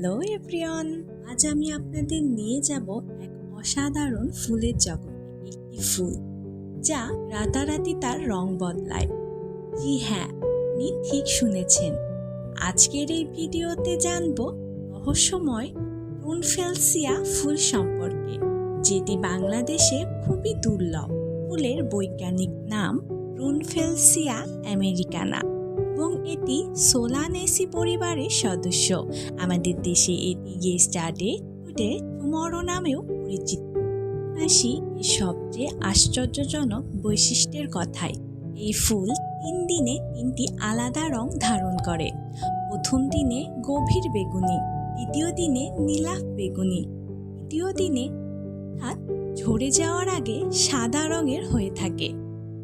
Hello everyone, আজ আমি আপনাদের নিয়ে যাব এক অসাধারণ ফুলের জগতে একটি ফুল যা রাতারাতি তার রং বদলায়। জি হ্যাঁ আপনি ঠিক শুনেছেন। আজকের এই ভিডিওতে জানব রহস্যময় রুনফেলসিয়া ফুল সম্পর্কে, যেটি বাংলাদেশে খুবই দুর্লভ। ফুলের বৈজ্ঞানিক নাম রুনফেলসিয়া আমেরিকানা। এবং এটি সোলানেসি পরিবারের সদস্য। আমাদের দেশে এটি ইয়েস্টারডে টুডে টুমরো নামেও পরিচিত। আসি সবচেয়ে আশ্চর্যজনক বৈশিষ্ট্যের কথায়, এই ফুল তিন দিনে তিনটি আলাদা রং ধারণ করে। প্রথম দিনে গভীর বেগুনি, দ্বিতীয় দিনে নীলাভ বেগুনি, তৃতীয় দিনে অর্থাৎ ঝরে যাওয়ার আগে সাদা রঙের হয়ে থাকে।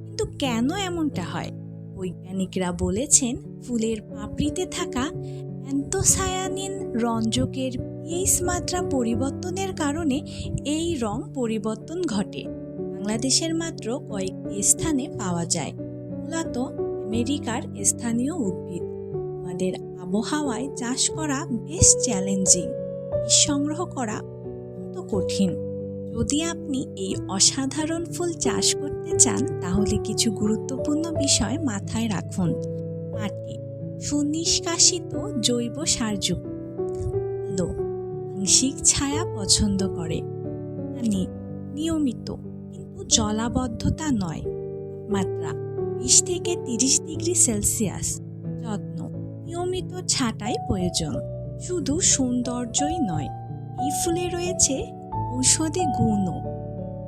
কিন্তু কেন এমনটা হয়? বৈজ্ঞানিকরা বলেছেন, ফুলের পাপড়িতে থাকা অ্যান্থোসায়ানিন রঞ্জকের পিএইচ মাত্রা পরিবর্তনের কারণে এই রং পরিবর্তন ঘটে। বাংলাদেশের মাত্র কয়েকটি স্থানে পাওয়া যায়। মূলত আমেরিকার স্থানীয় উদ্ভিদ। আমাদের আবহাওয়ায় চাষ করা বেশ চ্যালেঞ্জিং। সংগ্রহ করা অত্যন্ত কঠিন। যদি আপনি এই অসাধারণ ফুল চাষ করতে চান, তাহলে কিছু গুরুত্বপূর্ণ বিষয় মাথায় রাখুন। মাটি, সুনিষ্কাশিত জৈব সারযুক্ত। আলো আংশিক ছায়া পছন্দ করে। পানি নিয়মিত, কিন্তু জলাবদ্ধতা নয়। মাত্রা বিশ থেকে তিরিশ ডিগ্রি সেলসিয়াস। যত্ন, নিয়মিত ছাঁটাই প্রয়োজন। শুধু সৌন্দর্যই নয়, এই ফুলে রয়েছে ঔষধি গুণও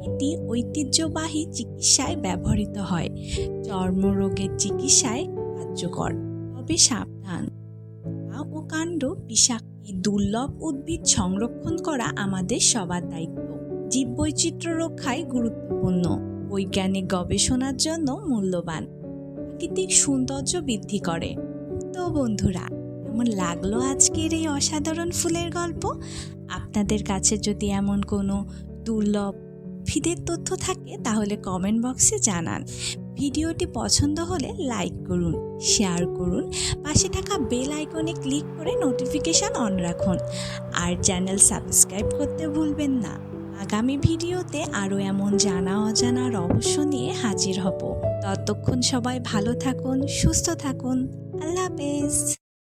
এটি ঐতিহ্যবাহী চিকিৎসায় ব্যবহৃত হয়। চর্মরোগের চিকিৎসায় কার্যকর। তবে সাবধান। পা ও কাণ্ড বিষাক্ত, দুর্লভ উদ্ভিদ সংরক্ষণ করা আমাদের সবার দায়িত্ব। জীববৈচিত্র্য রক্ষায় গুরুত্বপূর্ণ। বৈজ্ঞানিক গবেষণার জন্য মূল্যবান। প্রাকৃতিক সৌন্দর্য বৃদ্ধি করে। তো বন্ধুরা, কেমন লাগল আজকের এই অসাধারণ ফুলের গল্প? আপনাদের কাছে যদি এমন কোনো দুর্লভ ফিদের তথ্য থাকে, তাহলে কমেন্ট বক্সে জানান। ভিডিওটি পছন্দ হলে লাইক করুন শেয়ার করুন, পাশে থাকা বেল আইকনে ক্লিক করে নোটিফিকেশান অন রাখুন। আর চ্যানেল সাবস্ক্রাইব করতে ভুলবেন না। আগামী ভিডিওতে আরও এমন জানা অজানা রহস্য নিয়ে হাজির হব। ততক্ষণ সবাই ভালো থাকুন, সুস্থ থাকুন। আল্লাহ হাফেজ।